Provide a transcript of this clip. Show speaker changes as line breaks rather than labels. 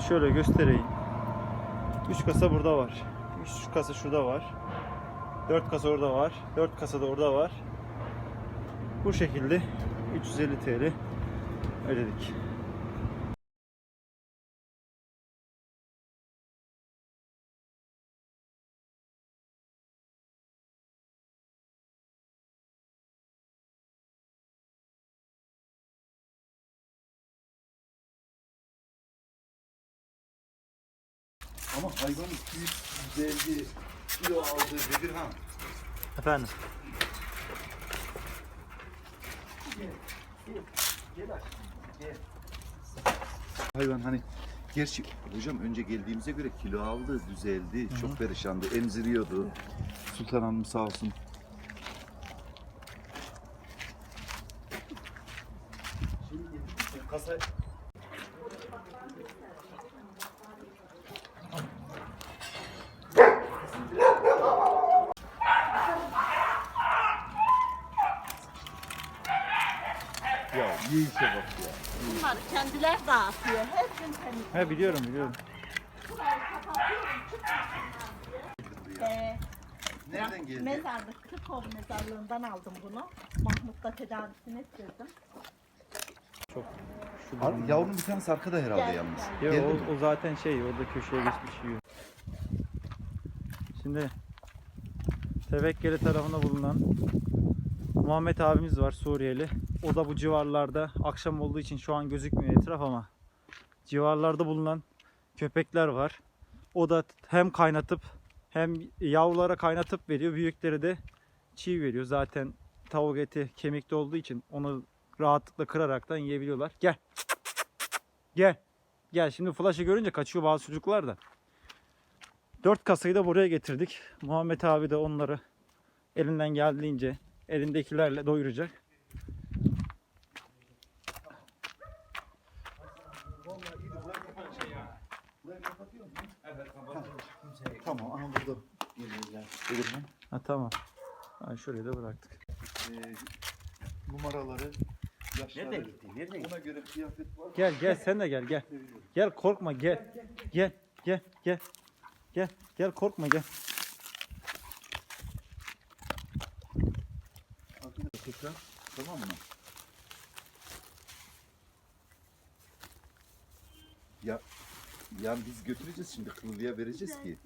şöyle göstereyim. 3 kasa burada var. 3 kasa şurada var. 4 kasa orada var. 4 kasa da orada var. Bu şekilde 350 TL ödedik.
Ama hayvan 250 kilo aldı Bedirhan.
Efendim.
Hayvan hani gerçi hocam önce geldiğimize göre kilo aldı, düzeldi, çok perişandı, emziriyordu. Sultan Hanım sağ olsun.
Kasa
Ya iyi işe bak ya.
Bunları kendiler dağıtıyor. Her gün temiz.
He biliyorum biliyorum.
Burayı kapatıyorum. Ee,
Nereden geldi?
Mezarlık, Kırkov mezarlığından aldım bunu. Mahmut'ta tedavisini ettirdim.
Çok. Şu
Abi,
durumda.
yavrunun bir tanesi arkada herhalde
Geldi,
yalnız.
Yok,
Geldi
o,
mi?
o zaten şey orada köşeye geçmiş yiyor. Şimdi Tevekkeli tarafında bulunan Muhammed abimiz var Suriyeli. O da bu civarlarda akşam olduğu için şu an gözükmüyor etraf ama civarlarda bulunan köpekler var. O da hem kaynatıp hem yavrulara kaynatıp veriyor. Büyükleri de çiğ veriyor. Zaten tavuk eti kemikte olduğu için onu rahatlıkla kıraraktan yiyebiliyorlar. Gel. Gel. Gel şimdi flash'ı görünce kaçıyor bazı çocuklar da. Dört kasayı da buraya getirdik. Muhammed abi de onları elinden geldiğince elindekilerle doyuracak.
Tamam, aha burada. Bedirhan.
Ha tamam. Ha, şuraya da bıraktık.
Ee, numaraları, yaşları.
Nereden gitti? Nereden gitti?
Ona göre kıyafet var.
Gel gel sen de gel gel. Gel korkma gel. Gel gel gel. Gel gel korkma gel.
Tekrar, tamam mı? Ya, yani biz götüreceğiz şimdi kılıya vereceğiz ki.